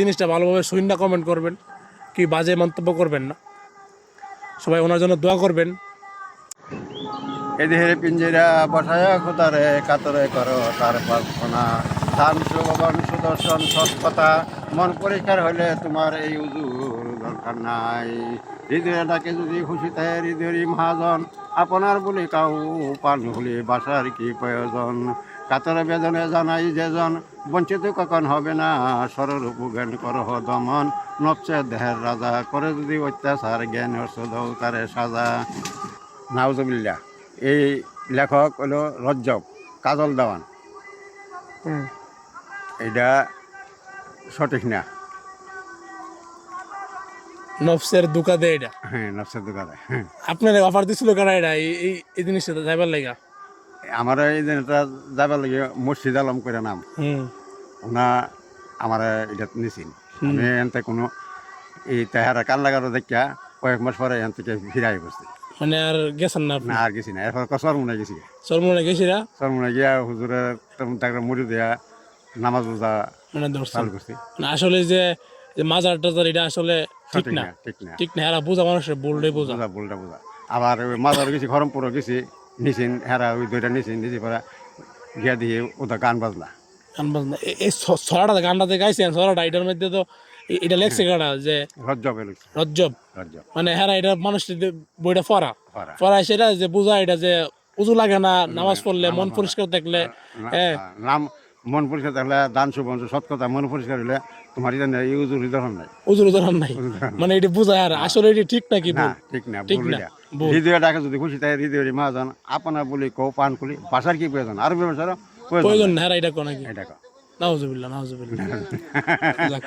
জিনিসটা ভালোভাবে শূন্য কমেন্ট করবেন, কি বাজে মন্তব্য করবেন না। সবাই ওনার জন্য দোয়া করবেন। পিঞ্জিরা বসায় কাতরে করো, তার প্রার্থনা। সুভবন সুদর্শন, সৎকথা, মন পরিষ্কার হলে তোমার এই দরকার নাই। যদি খুশি থাকে হৃদয়েরই মহাজন, আপনার বলি কাউ পান হলে বাসার কি প্রয়োজন? কাতরে বেদনে জানাই যেজন বঞ্চিত কখন হবে না? সররূপ জ্ঞান করহ দমন নবচে দেহের রাজা। করে যদি অত্যাচার জ্ঞান হর্ষদৌ তারে সাজা। নাউজবিল্লা এই লেখক হলো রজ্জব কাজল দেওয়ান। এটা সঠিক না? নফসের দুকা দেয় এটা? হ্যাঁ নফসের দোকানে হ্যাঁ। আপনার অফার দিছিল কেন এটা? এই- এই এই জিনিসটা যাইবার লাগা। আমার এই দিনটা যাবার লাগে মুর্শিদ আলম করে নাম। ওনা আমার এটা নিছিল আমি এনতে কোনো এই তাহারা কান লাগারও দেখিয়া কয়েক মাস পরে এন থেকে ফিরাই বসছি। মানে আর গেছেন না না আর গেছি না। এরপর কসর মনে গেছি চরমনে গেছিরা? সরমনে গিয়া হুজুরের তাকে মুড়ি দেয়া নামাজ রোজা মানে দর্শন করছি। না আসলে যে মাজার টাজার এটা আসলে ঠিক না। ঠিক না। ঠিক না এরা বোঝা মানুষের বললে বোঝা। বলটা বোঝা। আবার মাজার গেছি খরমপুরও গেছি। নিছিন হেরা ওই দুইটা নিছিন নিচে পরে গিয়া দিয়ে ওটা গান বাজলা। গান বাজনা এই ছড়াটা গানটাতে গাইছেন ছড়াটা এটার মধ্যে তো এটা লেখছে গানটা যে রজ্জব রজ্জব। মানে হ্যাঁ এটা মানুষ বইটা পড়া। পড়া। পড়া সেটা যে বোঝা এটা যে উজু লাগে না নামাজ পড়লে মন পরিষ্কার থাকলে হ্যাঁ। নাম মন পরিষ্কার থাকলে দান শুভন সৎ কথা মন পরিষ্কার হলে তোমার এটা নেই। উজুর হৃদয় নাই? উজুর উদাহরণ নাই। মানে এটা বোঝায় আর আসলে এটা ঠিক নাকি না ঠিক না ঠিক না। হৃদয় ডাকে যদি খুশি থাকে হৃদয়ের মহাজন আপনার বলি কৌ পান খুলি ভাষার কি প্রয়োজন? আর ব্যবসার প্রয়োজন না এটা কোন নাকি? এটা কও। নাউজুবিল্লাহ নাউজুবিল্লাহ।